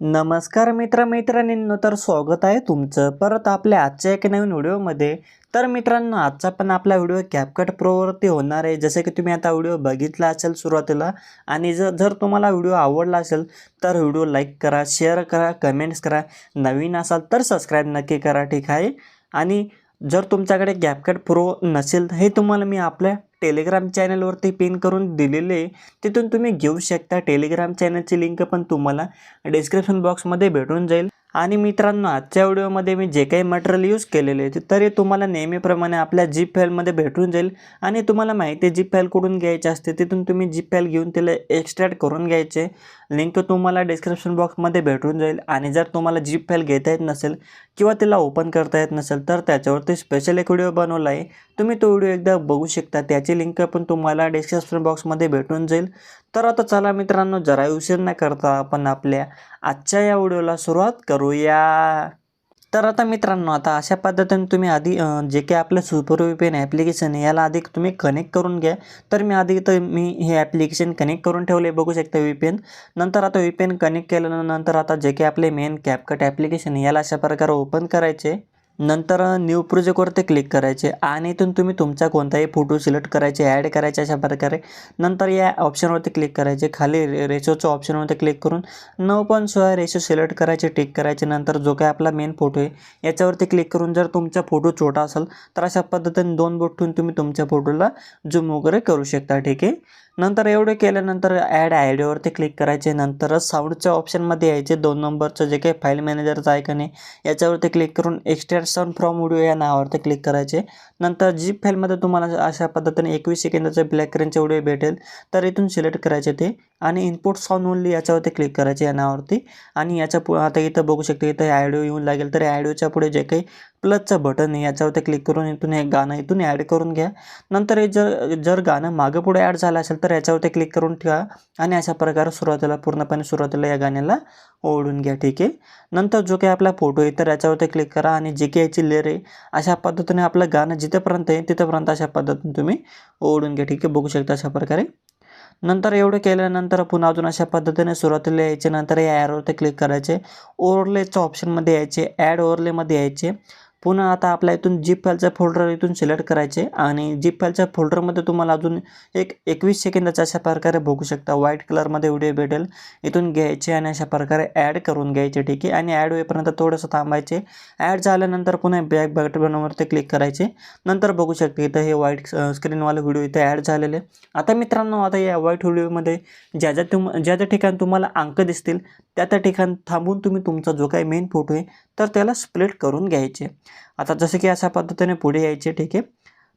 नमस्कार मित्र मैत्रिणींनो तर स्वागत आहे तुमचं परत आपल्या आजच्या एका नवीन व्हिडिओमध्ये. तर मित्रांनो आजचा पण आपला व्हिडिओ कॅपकट प्रोवरती होणार आहे. जसे की तुम्ही आता व्हिडिओ बघितला असेल सुरुवातीला आणि जर जर तुम्हाला व्हिडिओ आवडला असेल तर व्हिडिओ लाईक करा शेअर करा कमेंट्स करा. नवीन असाल तर सबस्क्राईब नक्की करा ठीक आहे? आणि जर तुमच्याकडे कॅपकट प्रो नसेल हे तुम्हाला मी आपल्या टेलिग्राम चॅनलवरती पिन करून दिलेले आहे. तिथून तुम्ही घेऊ शकता. टेलिग्राम चॅनलची लिंक पण तुम्हाला डिस्क्रिप्शन बॉक्समध्ये भेटून जाईल. आणि मित्रांनो आजच्या व्हिडिओमध्ये मी जे काही मटेरियल यूज केलेले आहे तरी तुम्हाला नेहमीप्रमाणे आपल्या जीप फाईलमध्ये भेटून जाईल. आणि तुम्हाला माहिती आहे जीप फाईल कुठून घ्यायची असते तिथून तुम्ही जीप फाईल घेऊन त्याला एक्स्ट्रॅक्ट करून घ्यायचे. लिंक तुम्हाला डिस्क्रिप्शन बॉक्समध्ये भेटून जाईल. आणि जर तुम्हाला जीप फाईल घेता येत नसेल किंवा तिला ओपन करता येत नसेल तर त्याच्यावरती स्पेशल एक व्हिडिओ बनवला आहे. तुम्ही तो व्हिडिओ एकदा बघू शकता. त्याची लिंक पण तुम्हाला डिस्क्रिप्शन बॉक्समध्ये भेटून जाईल. तर आता चला मित्रांनो जरा उशीर न करता आपण आपल्या आजच्या या व्हिडिओला सुरुवात करूया. तर आता मित्रांनो आता अशा पद्धतीने तुम्ही आधी जे काही आपलं super V P N application आहे याला आधी तुम्ही कनेक्ट करून घ्या. तर मी आधी तर मी हे ॲप्लिकेशन कनेक्ट करून ठेवले बघू शकता व्ही पी एन नंतर आता व्ही पी एन कनेक्ट केल्यानंतर आता जे काही आपले मेन कॅपकट ॲप्लिकेशन याला अशा प्रकारे ओपन करायचे. नंतर न्यू प्रोजेक्टवरती क्लिक करायचे आणि इथून तुम्ही तुमचा कोणताही फोटो सिलेक्ट करायचे ॲड करायचे अशा प्रकारे. नंतर या ऑप्शनवरती क्लिक करायचे. खाली रे रेशोचं ऑप्शनवरती क्लिक करून नऊ पण सोळा रेशो सिलेक्ट करायचे टिक करायचे. नंतर जो काय आपला मेन फोटो आहे याच्यावरती क्लिक करून जर तुमचा फोटो छोटा असेल तर अशा पद्धतीने दोन बोट ठेवून तुम्ही तुमच्या फोटोला झूम वगैरे करू शकता. ठीक आहे? नंतर एवढे केल्यानंतर ॲड आयडियावरती क्लिक करायचे नंतर साऊंडच्या ऑप्शनमध्ये यायचे. दोन नंबरचं जे काही फाईल मॅनेजरचं का नाही याच्यावरती क्लिक करून एक्सटेन्शन साऊंड फ्रॉम व्हिडिओ या नावावरती क्लिक करायचे. नंतर जीप फाईलमध्ये तुम्हाला अशा पद्धतीने एकवीस सेकंदाचे ब्लॅक करेनचे व्हिडिओ भेटेल. तर इथून सिलेक्ट करायचे ते. आणि इनपुट साऊंड ओनली याच्यावरती क्लिक करायचे या नावावरती. आणि याच्या पु आता इथं बघू शकते इथं ॲडिओ येऊन लागेल. तर ॲडिओच्या पुढे जे काही प्लसचं बटन आहे याच्यावरती क्लिक करून इथून हे गाणं इथून ॲड करून घ्या. नंतर हे जर जर गाणं मागं पुढे ॲड झालं असेल तर याच्यावरती क्लिक करून ठेवा आणि अशा प्रकारे सुरुवातीला पूर्णपणे सुरुवातीला या गाण्याला ओढून घ्या ठीक आहे? नंतर जो काही आपला फोटो आहे तर याच्यावरती क्लिक करा आणि जे काही याची लेअर आहे अशा पद्धतीने आपलं गाणं जिथेपर्यंत आहे तिथेपर्यंत अशा पद्धतीने तुम्ही ओढून घ्या ठीक आहे? बघू शकता अशा प्रकारे. नंतर एवढं केल्यानंतर पुन्हा अजून अशा पद्धतीने सुरुवातीला यायचे नंतर या ॲडवरती क्लिक करायचे. ओवरलेच्या ऑप्शनमध्ये यायचे ॲड ओवरलेमध्ये यायचे. पुन्हा आता आपल्या इथून जीप फाईलचा फोल्डर इथून सिलेक्ट करायचे आणि जीप फाईलच्या फोल्डरमध्ये तुम्हाला अजून एक एकवीस सेकंदाचा अशा प्रकारे बघू शकता. व्हाईट कलरमध्ये व्हिडिओ भेटेल. इथून घ्यायचे आणि अशा प्रकारे ॲड करून घ्यायचे ठीक आहे? आणि ॲड होईपर्यंत थोडंसं थांबायचे. ॲड झाल्यानंतर पुन्हा बॅक बटनवरती क्लिक करायचे. नंतर बघू शकते इथं हे व्हाईट स्क्रीनवाले व्हिडिओ इथे ॲड झालेले. आता मित्रांनो आता या व्हाईट व्हिडिओमध्ये ज्या ज्या तुम ज्या ज्या ठिकाणी तुम्हाला अंक दिसतील त्या त्या ठिकाणी थांबून तुम्ही तुमचा जो काही मेन फोटो आहे तर त्याला स्प्लिट करून घ्यायचे. आता जसं की अशा पद्धतीने पुढे यायचे ठीक आहे?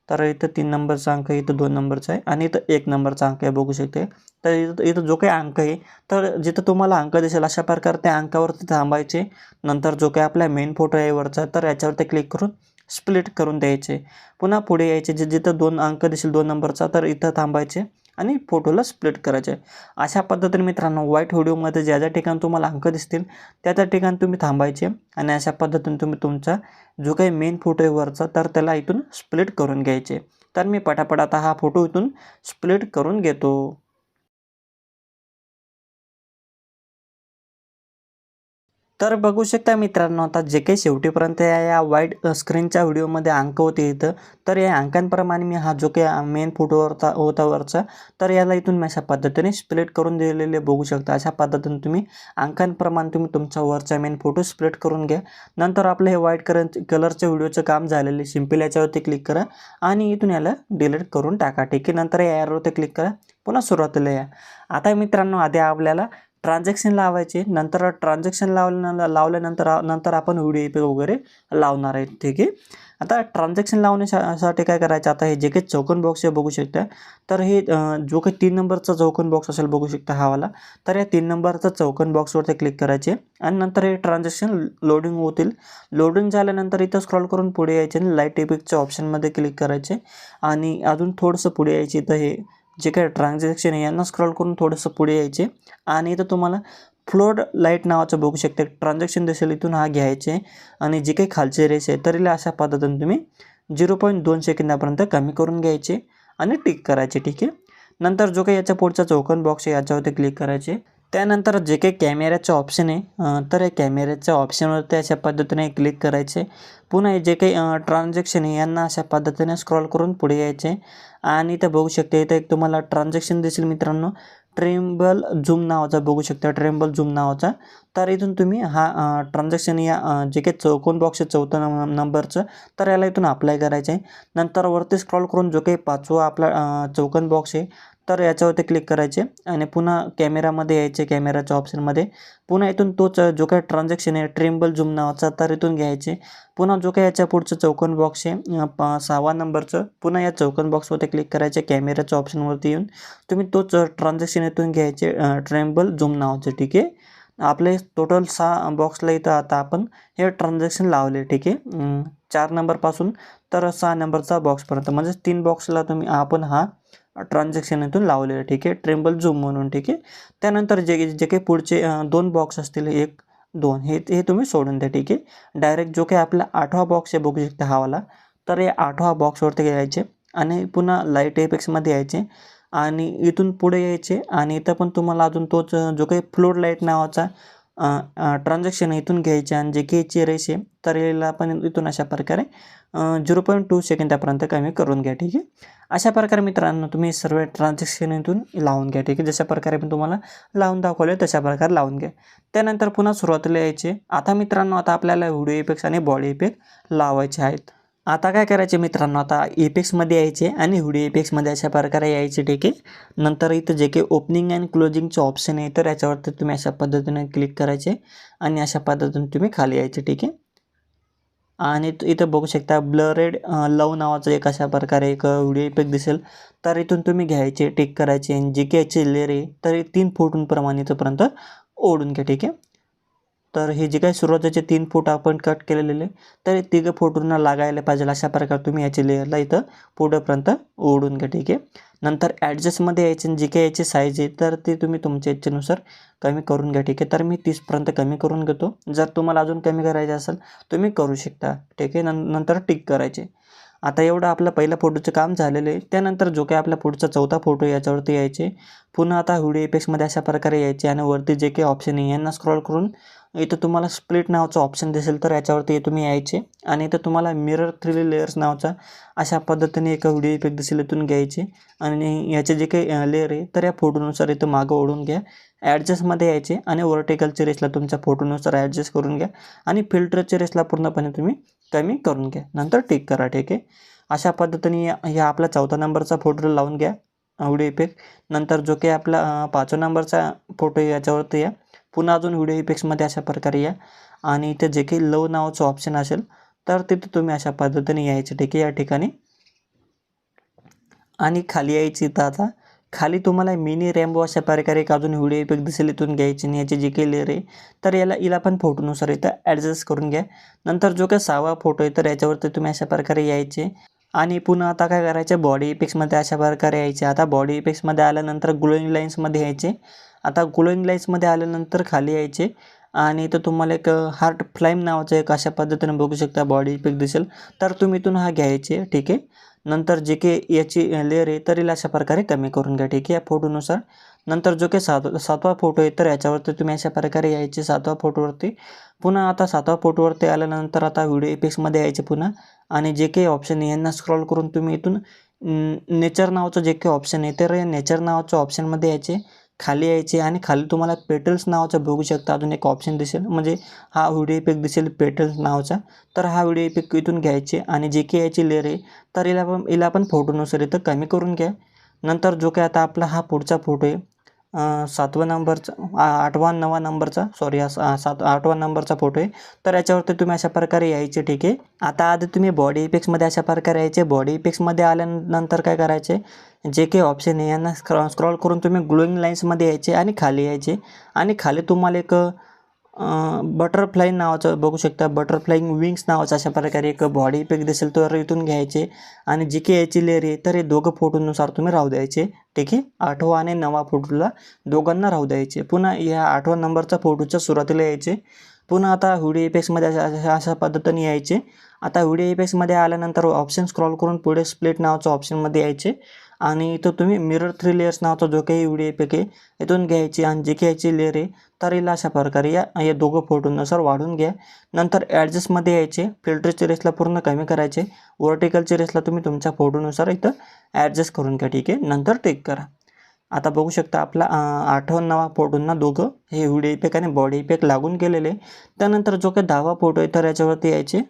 तर इथं तीन नंबरचा अंक आहे इथं दोन नंबरचा आहे आणि इथं एक नंबरचा अंक आहे बघू शकते. तर इथं इथं जो काही अंक आहे तर जिथं तुम्हाला अंक दिसेल अशा प्रकारे त्या अंकावरती थांबायचे. नंतर जो काही आपला मेन फोटो आहे वरचा तर याच्यावरती क्लिक करून स्प्लिट करून द्यायचे. पुन्हा पुढे यायचे जे जिथं दोन अंक दिसेल दोन नंबरचा तर इथं थांबायचे. आणि फोटोला स्प्लिट करायचे. अशा पद्धतीने मित्रांनो व्हाईट व्हिडिओमध्ये ज्या ज्या ठिकाणी तुम्हाला अंक दिसतील त्या त्या ठिकाणी तुम्ही थांबायचे आणि अशा पद्धतीने तुम्ही तुमचा जो काही मेन फोटो आहे वरचा तर त्याला इथून स्प्लिट करून घ्यायचे. तर मी पटापट आता हा फोटो इथून स्प्लिट करून घेतो. तर बघू शकता मित्रांनो आता जे काही शेवटीपर्यंत या या वाईट स्क्रीनच्या व्हिडिओमध्ये अंक होते इथं तर या अंकांप्रमाणे मी हा जो काही मेन फोटोवरचा होता वरचा तर याला इथून मी अशा पद्धतीने स्प्लिट करून दिलेले बघू शकता. अशा पद्धतीने तुम्ही अंकांप्रमाणे तुम्ही तुमचा वरचा मेन फोटो स्प्लिट करून घ्या. नंतर आपलं हे व्हाईट कलर कलरच्या व्हिडिओचं काम झालेले सिंपल याच्यावरती क्लिक करा आणि इथून याला डिलीट करून टाका. ठीक आहे नंतर या ॲरोवरती क्लिक करा. पुन्हा सुरुवातीला या. आता मित्रांनो आधी आपल्याला ट्रान्झॅक्शन लावायचे नंतर ट्रान्झॅक्शन लावल्या लावल्यानंतर नंतर आपण व्हिडिओ वगैरे लावणार आहे ठीक आहे? आता ट्रान्झॅक्शन लावण्यासाठी काय करायचं? आता हे जे काही चौकन बॉक्स आहे बघू शकता. तर हे जो काही तीन नंबरचा चौकन बॉक्स असेल बघू शकता हावाला तर या तीन नंबरचा चौकन बॉक्सवरती क्लिक करायचे आणि नंतर हे ट्रान्झॅक्शन लोडिंग होतील. लोडिंग झाल्यानंतर इथं स्क्रॉल करून पुढे यायचे आणि लाइट इफेक्टच्या ऑप्शनमध्ये क्लिक करायचे. आणि अजून थोडंसं पुढे यायचे इथं हे जे काही ट्रान्झॅक्शन आहे यांना स्क्रॉल करून थोडंसं पुढे यायचे. आणि इथं तुम्हाला फ्लोड लाइट नावाचं बघू शकता. ट्रान्झॅक्शन दिसेल इथून हा घ्यायचे. आणि जे काही खालचे रेस आहे तरीला अशा पद्धतीने तुम्ही झिरो पॉईंट दोन सेकंदापर्यंत कमी करून घ्यायचे आणि टिक करायचे ठीक आहे? नंतर जो काही याच्या पुढचा चौकन बॉक्स आहे याच्यावरती क्लिक करायचे. त्यानंतर जे काही कॅमेऱ्याचं ऑप्शन आहे तर या कॅमेऱ्याच्या ऑप्शनवरती अशा पद्धतीने क्लिक करायचे. पुन्हा जे काही ट्रान्झॅक्शन आहे यांना अशा पद्धतीने स्क्रॉल करून पुढे यायचे. आणि इथं बघू शकते इथं एक तुम्हाला ट्रान्झॅक्शन दिसेल मित्रांनो. ट्रेम्बल झूम नावाचा बघू शकता ट्रेम्बल झूम नावाचा. तर इथून तुम्ही हा ट्रान्झॅक्शन या जे काही चौकोन बॉक्स आहे चौथं नंबरचं तर याला इथून अप्लाय करायचं आहे. नंतर वरती स्क्रॉल करून जो काही पाचवा आपला चौकन चौकोन बॉक्स आहे तर याच्यावरती क्लिक करायचे आणि पुन्हा कॅमेरामध्ये यायचे कॅमेराच्या ऑप्शनमध्ये पुन्हा इथून तोच जो काही ट्रान्झॅक्शन आहे ट्रेम्बल झूम नावाचा तर इथून घ्यायचे. पुन्हा जो काही याच्या पुढचं चौकन बॉक्स आहे प सहावा नंबरचं पुन्हा या चौकन बॉक्सवरती क्लिक करायचे कॅमेऱ्याच्या ऑप्शनवरती येऊन. तुम्ही तोच ट्रान्झॅक्शन इथून घ्यायचे ट्रेम्बल झूम नावाचं ठीक आहे? आपले टोटल सहा बॉक्सला इथं आता आपण हे ट्रान्झॅक्शन लावले ठीक आहे? चार नंबरपासून तर सहा नंबरचा बॉक्सपर्यंत म्हणजे तीन बॉक्सला तुम्ही आपण हा ट्रान्झॅक्शन इथून लावलेलं ठीक आहे? ट्रेम्बल झूम म्हणून ठीक आहे? त्यानंतर जे जे काही पुढचे दोन बॉक्स असतील एक दोन हे हे तुम्ही सोडून द्या ठीक आहे? डायरेक्ट जो काही आपला आठवा बॉक्स आहे बघू शकता हावाला तर हे आठवा बॉक्सवरती यायचे आणि पुन्हा लाइट एपेक्समध्ये यायचे आणि इथून पुढे यायचे आणि इथं पण तुम्हाला अजून तोच जो काही फ्लोर लाइट नावाचा ट्रान्झॅक्शन इथून घ्यायचे आणि जे के याची रेस आहे तर याला पण इथून अशा प्रकारे झिरो पॉईंट टू सेकंदापर्यंत कमी करून घ्या ठीक आहे? अशा प्रकारे मित्रांनो तुम्ही सर्व ट्रान्झॅक्शन इथून लावून घ्या ठीक आहे? जशा प्रकारे मी तुम्हाला लावून दाखवले तशा प्रकारे लावून घ्या. त्यानंतर पुन्हा सुरुवातीला यायचे. आता मित्रांनो आता आपल्याला व्हिडिओ इफेक्ट्स आणि बॉडी इफेक्ट लावायचे आहेत. आता काय करायचे मित्रांनो? आता एपेक्समध्ये यायचे आणि हुडी एपेक्समध्ये अशा प्रकारे यायचे ठीक आहे. नंतर इथं जे काही ओपनिंग अँड क्लोजिंगचे ऑप्शन आहे तर याच्यावरती तुम्ही अशा पद्धतीने क्लिक करायचे आणि अशा पद्धतीने तुम्ही खाली यायचे ठीक आहे. आणि इथं बघू शकता ब्लरेड लव नावाचं एक अशा प्रकारे एक व्हिडिओ इफेक्ट दिसेल. तर इथून तुम्ही घ्यायचे टिक करायचे आणि जे की याचे लेअर आहे तर तीन फूटप्रमाणे इथंपर्यंत ओढून घ्या ठीक आहे. तर हे जे काही सुरुवातीचे तीन फूट आपण कट केलेले तर तिघं फूटूंना लागायला पाहिजे अशा प्रकारे तुम्ही याची लेअरला इथं पुढंपर्यंत ओढून घ्या ठीक आहे? नंतर ॲडजस्टमध्ये यायचे आणि जी काही याची साईज आहे तर ती तुम्ही तुमच्या इच्छेनुसार कमी करून घ्या ठीक आहे? तर मी तीसपर्यंत कमी करून घेतो. जर तुम्हाला अजून कमी करायचे असेल तुम्ही करू शकता ठीक आहे? नंतर टिक करायचे. आता एवढं आपलं पहिलं फोटोचं काम झालेलं आहे. त्यानंतर जो काही आपला पुढचा चौथा फोटो याच्यावरती यायचे. पुन्हा आता व्हिडिओ इफेक्ट्समध्ये अशा प्रकारे यायचे आणि वरती जे काही ऑप्शन आहे यांना स्क्रॉल करून इथं तुम्हाला स्प्लिट नावाचं ऑप्शन दिसेल तर याच्यावरती तुम्ही यायचे. आणि इथं तुम्हाला मिरर थ्री लेयर्स नावाचा अशा पद्धतीने एका व्हिडिओ इफेक्ट दिसेल इथून घ्यायचे. आणि याचे जे काही लेअर आहे तर या फोटोनुसार इथं मागं ओढून घ्या. ॲडजस्टमध्ये यायचे आणि वर्टिकलच्या रेसला तुमच्या फोटोनुसार ॲडजस्ट करून घ्या. आणि फिल्टरच्या रेसला पूर्णपणे तुम्ही कमी करून घ्या. नंतर टिक करा ठीक आहे? अशा पद्धतीने या आपला चौथा नंबरचा फोटो लावून घ्या व्हिडिओ इफेक्ट नंतर जो काही आपला पाचवा नंबरचा फोटो याच्यावरती या. पुन्हा अजून व्हिडिओ इफेक्ट्समध्ये अशा प्रकारे या. आणि इथे जे काही लव नावाचं ऑप्शन असेल तर तिथे तुम्ही अशा पद्धतीने यायचे ठीक आहे? या ठिकाणी. आणि खाली यायची इथं आता खाली तुम्हाला मिनी रॅम्बो अशा प्रकारे एक अजून व्हिडिओ इफेक्ट दिसेल इथून घ्यायची आणि याचे जे काही लेअर आहे तर याला हिला पण फोटोनुसार इथं ॲडजस्ट करून घ्या. नंतर जो काही सहावा फोटो आहे तर याच्यावरती तुम्ही अशा प्रकारे यायचे. आणि पुन्हा आता काय करायचे बॉडी इफेक्ट्समध्ये अशा प्रकारे यायचे. आता बॉडी इफेक्ट्समध्ये आल्यानंतर ग्लोईंग लाईन्समध्ये यायचे. आता ग्लोईंग लाईन्समध्ये आल्यानंतर खाली यायचे. आणि इथं तुम्हाला एक हार्ट फ्लाईम नावाचं एक अशा पद्धतीने बघू शकता बॉडी इफेक्ट दिसेल. तर तुम्ही इथून हा घ्यायचे ठीक आहे? नंतर जे काही याची लेअर आहे तर हिला अशा प्रकारे कमी करून घ्या ठीक आहे? या फोटोनुसार नंतर जो काही सात सातवा फोटो आहे तर याच्यावरती तुम्ही अशा प्रकारे यायचे सातवा फोटोवरती पुन्हा आता सातवा फोटोवरती आल्यानंतर आता व्हिडिओ इफेक्ट्समध्ये यायचे पुन्हा. आणि जे काही ऑप्शन आहे यांना स्क्रॉल करून तुम्ही इथून नेचर नावाचं जे काही ऑप्शन आहे तर या नेचर नावाच्या ऑप्शनमध्ये यायचे. खाली यायचे आणि खाली तुम्हाला पेटल्स नावाचं बघू शकता. अजून एक ऑप्शन दिसेल. म्हणजे हा व्हिडिओ इफेक्ट दिसेल पेटल्स नावाचा. तर हा व्हिडिओ इफेक्ट इथून घ्यायचे आणि जे काही याची लेअर आहे तर हिला पण हिला पण फोटोनुसार इथं कमी करून घ्या. नंतर जो काय आता आपला हा पुढचा फोटो आहे सातवा नंबरचा आठवा नवा नंबरचा सॉरी हा सात आठवा नंबरचा फोटो आहे. तर याच्यावरती तुम्ही अशा प्रकारे यायचे ठीक आहे. आता आधी तुम्ही बॉडी इफेक्ट्समध्ये अशा प्रकारे यायचे. बॉडी इफेक्ट्समध्ये आल्यानंतर काय करायचे? जे काही ऑप्शन आहे यांना स्क्रॉ स्क्रॉल करून तुम्ही ग्लोईंग लाईन्समध्ये यायचे आणि खाली यायचे. आणि खाली तुम्हाला एक बटरफ्लाय नावाचं बघू शकता. बटरफ्लाईंग विंग्स नावाचं अशा प्रकारे एक बॉडी इफेक्ट दिसेल. तर इथून घ्यायचे आणि जी काही याची लेअर आहे तर हे दोघं फोटोनुसार तुम्ही राहू द्यायचे. ठीक आहे? आठवा आणि नवा फोटोला दोघांना राहू द्यायचे. पुन्हा या आठवा नंबरचा फोटोच्या सुरुवातीला यायचे. पुन्हा आता व्हिडिओ इफेक्समध्ये अशा अशा पद्धतीने यायचे. आता व्हिडिओ इफेक्समध्ये आल्यानंतर ऑप्शन स्क्रॉल करून पुढे स्प्लिट नावाचं ऑप्शनमध्ये यायचे. आणि इथं तुम्ही मिरर थ्री लेयर्स नावाचा जो काही व्हिडिओ पैकी इथून घ्यायची आणि जी घ्यायची लेअर आहे तर हिला अशा प्रकारे या या दोघं फोटोनुसार वाढून घ्या. नंतर ॲडजस्टमध्ये यायचे फिल्टरची रेसला पूर्ण कमी करायचे वर्टिकलची रेसला तुम्ही तुमच्या फोटोनुसार इथं ॲडजस्ट करून घ्या ठीक आहे? नंतर टेक करा. आता बघू शकता आपला अं, आठवण नवा फोटोंना दोघं हे व्हिडिओ इफेक्ट आणि बॉडी इफेक्ट लागून गेलेले त्यानंतर जो काही दहावा फोटो आहे तर याच्यावरती यायचे.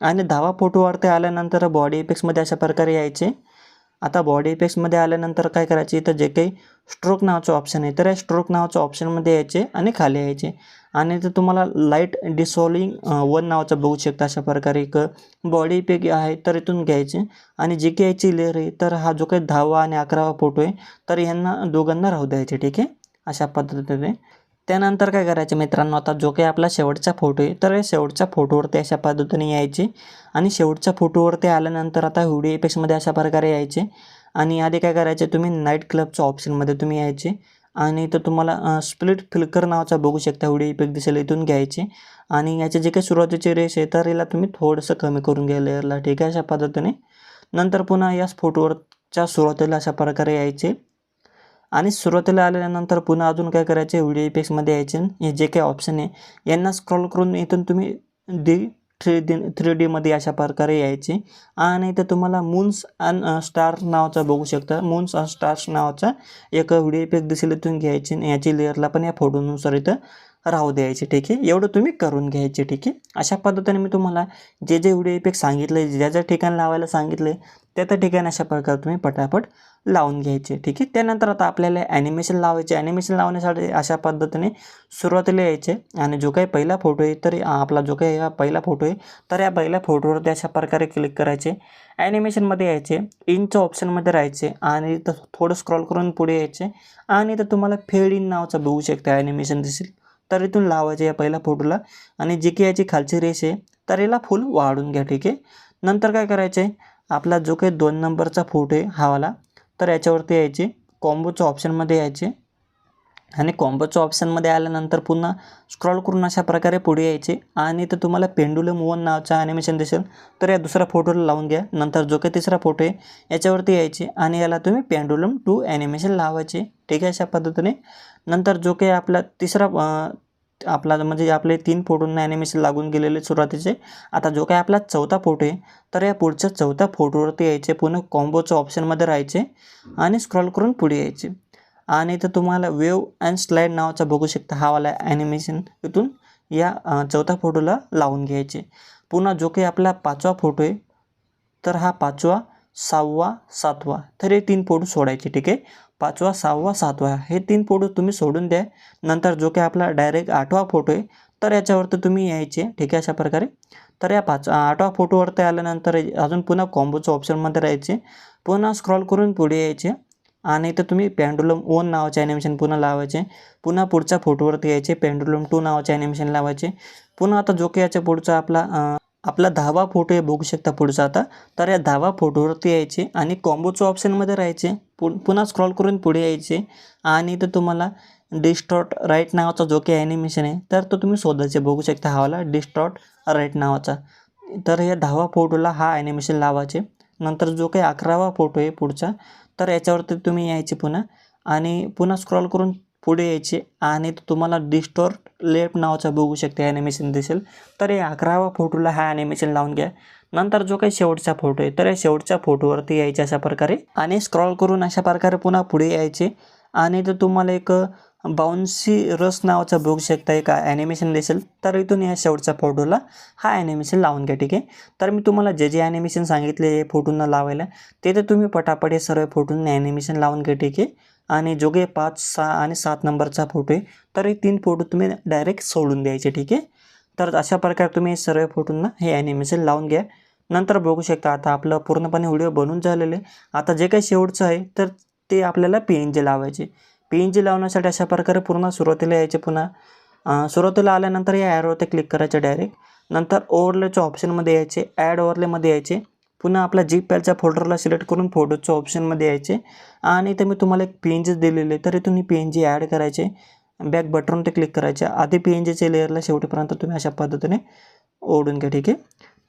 आणि दहावा फोटोवरती आल्यानंतर बॉडी इफेक्ट्समध्ये अशा प्रकारे यायचे. आता बॉडी इफेक्ट्समध्ये आल्यानंतर काय करायचे? इथं जे काही स्ट्रोक नावाचं ऑप्शन आहे तर या स्ट्रोक नावाचं ऑप्शनमध्ये यायचे आणि खाली यायचे. आणि तर तुम्हाला लाइट डिसॉल्विंग वन नावाचं बघू शकता अशा प्रकारे एक बॉडी इफेक्ट आहे तर इथून घ्यायचे. आणि जे काही याची लेअर आहे तर हा जो काही दहावा आणि अकरावा फोटो आहे तर यांना दोघांना राहू द्यायचे ठीक आहे? अशा पद्धतीने त्यानंतर काय करायचे मित्रांनो? आता जो काही आपला शेवटचा फोटो आहे तर शेवटच्या फोटोवरती अशा पद्धतीने यायचे. आणि शेवटच्या फोटोवरती आल्यानंतर आता व्हिडिओ इफेक्ट्समध्ये अशा प्रकारे यायचे. आणि आधी काय करायचे तुम्ही नाईट क्लबच्या ऑप्शनमध्ये तुम्ही यायचे. आणि तर तुम्हाला स्प्लिट फ्लिकर नावाचा बघू शकता व्हिडिओ इफेक्ट दिसेल इथून घ्यायचे. आणि याचे जे काही सुरुवातीचे रेस आहे तर याला तुम्ही थोडंसं कमी करून घ्या लेअरला ठीक आहे? अशा पद्धतीने. नंतर पुन्हा याच फोटोवरच्या सुरुवातीला अशा प्रकारे यायचे. आणि सुरुवातीला आल्यानंतर पुन्हा अजून काय करायचे? व्हिडिओ इफेक्ट्समध्ये यायचे. हे जे काही ऑप्शन आहे यांना स्क्रॉल करून इथून तुम्ही डी थ्री डी थ्री डीमध्ये अशा प्रकारे यायचे. आणि इथं तुम्हाला मून्स अँड स्टार नावाचा बघू शकता. मून्स अँड स्टार्स नावाचा एक व्हिडिओ इफेक्ट दिसेल इथून घ्यायचे. आणि याची लेअरला पण या फोटोनुसार इथं राहू द्यायचे ठीक आहे एवढं तुम्ही करून घ्यायचे ठीक. आहे अशा पद्धतीने मी तुम्हाला जे जे व्हिडिओ इफेक्ट सांगितले ज्या ज्या ठिकाणी लावायला सांगितले त्या त्या ठिकाणी अशा प्रकारे तुम्ही पटापट लावून घ्यायचे ठीक. आहे त्यानंतर आता आपल्याला ॲनिमेशन लावायचे. ॲनिमेशन लावण्यासाठी अशा पद्धतीने सुरुवातीला यायचे आणि जो काही पहिला फोटो आहे तरी आपला जो काही हा पहिला फोटो आहे तर या पहिल्या फोटोवरती अशा प्रकारे क्लिक करायचे. ॲनिमेशनमध्ये यायचे. इनच्या ऑप्शनमध्ये राहायचे आणि इथं थोडं स्क्रॉल करून पुढे यायचे. आणि इथं तुम्हाला फेड इन नावाचं बघू शकता. ॲनिमेशन दिसेल. तरीतून लावायचे या पहिल्या फोटोला. आणि जी की याची खालची रेस आहे तरीला फुल वाढून घ्या ठीक आहे? नंतर काय करायचं आहे आपला जो काही दोन नंबरचा फोटो आहे हावाला तर याच्यावरती यायचे. कॉम्बोच्या ऑप्शनमध्ये यायचे. आणि कॉम्बोच्या ऑप्शनमध्ये आल्यानंतर पुन्हा स्क्रॉल करून अशा प्रकारे पुढे यायचे. आणि तर तुम्हाला पेंडुलम वन नावाचा ॲनिमेशन दिसेल. तर या दुसऱ्या फोटोला लावून घ्या. नंतर जो काही तिसरा फोटो आहे याच्यावरती यायचे. आणि याला तुम्ही पेंडुलम टू ॲनिमेशन लावायचे. ठीक आहे अशा पद्धतीने. नंतर जो काही आपला तिसरा आपला म्हणजे आपले तीन फोटोंना ॲनिमेशन लागून गेलेले सुरुवातीचे. आता जो काय आपला चौथा फोटो आहे तर या पुढच्या चौथ्या फोटोवरती यायचे. पुन्हा कॉम्बोच्या ऑप्शनमध्ये राहायचे. आणि स्क्रॉल करून पुढे यायचे. आणि इथं तुम्हाला वेव अँड स्लाईड नावाचा बघू शकता. हा वाला ॲनिमेशन इथून या चौथ्या फोटोला लावून घ्यायचे. पुन्हा जो काही आपला पाचवा फोटो आहे तर हा पाचवा सहावा सातवा तर हे तीन फोटो सोडायचे ठीक आहे? पाचवा सहावा सातवा हे तीन फोटो तुम्ही सोडून द्या. नंतर जो काही आपला डायरेक्ट आठवा फोटो आहे तर याच्यावरती तुम्ही यायचे ठीक आहे? अशा प्रकारे. तर या पाच आठवा फोटोवरती आल्यानंतर अजून पुन्हा कॉम्बोच्या ऑप्शनमध्ये राहायचे. पुन्हा स्क्रॉल करून पुढे यायचे. आणि इथं तुम्ही पेंडुलम वन नावाचे ॲनिमेशन पुन्हा लावायचे. पुन्हा पुढच्या फोटोवरती यायचे. पेंडुलम टू नावाचे ॲनिमेशन लावायचे. पुन्हा आता जो काही याच्या पुढचा आपला आपला दहावा फोटो आहे बघू शकता पुढचा आता. तर या दहावा फोटोवरती यायचे आणि कॉम्बोच्या ऑप्शनमध्ये राहायचे. पु पुन्हा स्क्रॉल करून पुढे यायचे. आणि तर तुम्हाला डिस्टॉट राईट नावाचा जो काही ॲनिमेशन आहे तर तो तुम्ही शोधायचे. बघू शकता हावाला डिस्टॉट राईट नावाचा. तर या दहावा फोटोला हा ॲनिमेशन लावायचे. नंतर जो काही अकरावा फोटो आहे पुढचा तर याच्यावरती तुम्ही यायचे पुन्हा. आणि पुन्हा स्क्रॉल करून पुढे यायचे. आणि तुम्हाला डिस्टोर लेफ्ट नावाचा बघू शकते ॲनिमेशन दिसेल. तर या अकरावा फोटोला हा ॲनिमेशन लावून घ्या. नंतर जो काही शेवटचा फोटो आहे तर या शेवटच्या फोटोवरती यायचे अशा प्रकारे. आणि स्क्रॉल करून अशा प्रकारे पुन्हा पुढे यायचे. आणि तर तुम्हाला एक बाउन्सी रस नावाचा बघू शकता एक ॲनिमेशन दिसेल. तर इथून या शेवटच्या फोटोला हा ॲनिमेशन लावून घ्या ठीक आहे? तर मी तुम्हाला जे जे ॲनिमेशन सांगितले हे फोटोंना लावायला ते तर तुम्ही पटापट हे सर्व फोटोंना ॲनिमेशन लावून घ्या ठीक आहे? आणि जो काही पाच सहा आणि सात नंबरचा फोटो आहे तर हे तीन फोटो तुम्ही डायरेक्ट सोडून द्यायचे ठीक आहे? तर अशा प्रकारे तुम्ही सर्व फोटोंना हे ॲनिमेशन लावून घ्या. नंतर बघू शकता आता आपलं पूर्णपणे व्हिडिओ बनून झालेले आता जे काही शेवटचं आहे तर ते आपल्याला पी एन जे लावायचे. पी एन जी लावण्यासाठी अशा प्रकारे पूर्ण सुरुवातीला यायचे पुन्हा. सुरुवातीला आल्यानंतर या ॲरोवरती क्लिक करायचे डायरेक्ट नंतर ओव्हरलेच्या ऑप्शनमध्ये यायचे ॲड ओव्हरलेमध्ये यायचे. पुन्हा आपल्या जी पॅलच्या फोल्डरला सिलेक्ट करून फोटोच्या ऑप्शनमध्ये यायचे. आणि इथे मी तुम्हाला एक पी एन जी दिलेले तरी तुम्ही पी एन जी ॲड करायचे बॅक बटनवरती क्लिक करायचे. आधी पी एन जीच्या लेअरला शेवटीपर्यंत तुम्ही अशा पद्धतीने ओढून घ्या ठीक आहे?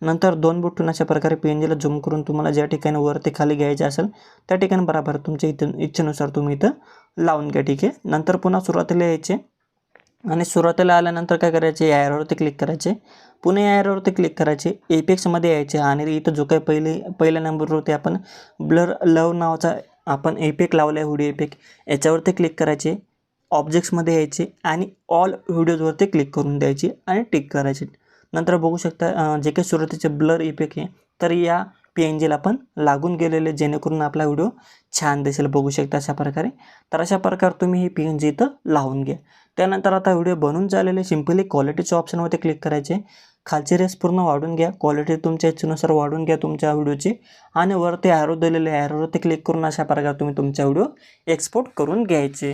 नंतर दोन बुटून अशा प्रकारे पी एन जीला झूम करून तुम्हाला ज्या ठिकाणी वरती खाली घ्यायचे असेल त्या ठिकाणी बरोबर तुमच्या इथं इच्छेनुसार तुम्ही इथं लावून घ्या ठीक आहे? नंतर पुन्हा सुरुवातीला यायचे. आणि सुरुवातीला आल्यानंतर काय करायचे? या ॲरोवरती क्लिक करायचे. पुन्हा या ॲरोवरती क्लिक करायचे. एपेक्समध्ये यायचे. आणि इथं जो काही पहिले पहिल्या नंबरवरती आपण ब्लर लव नावाचा आपण एपेक लावला आहे व्हिडिओ एपेक याच्यावरती क्लिक करायचे. ऑब्जेक्ट्समध्ये यायचे. आणि ऑल व्हिडिओजवरती क्लिक करून द्यायची आणि टिक करायची. नंतर बघू शकता जे काही सुरुवातीचे ब्लर इफेक्ट आहे तर या पी एन जीला पण लागून गेलेले जेणेकरून आपला व्हिडिओ छान दिसेल. बघू शकता अशा प्रकारे. तर अशा प्रकारे तुम्ही ही पी एन जी इथं लावून घ्या. त्यानंतर आता व्हिडिओ बनून झालेले सिम्पली क्वालिटीच्या ऑप्शनवरती क्लिक करायचे. खालची रेस पूर्ण वाढून घ्या. क्वालिटी तुमच्या इच्छेनुसार वाढून घ्या तुमच्या व्हिडिओची आणि वरती ॲरो दिलेले ॲरोवरती क्लिक करून अशा प्रकारे तुम्ही तुमचा व्हिडिओ एक्सपोर्ट करून घ्यायचे.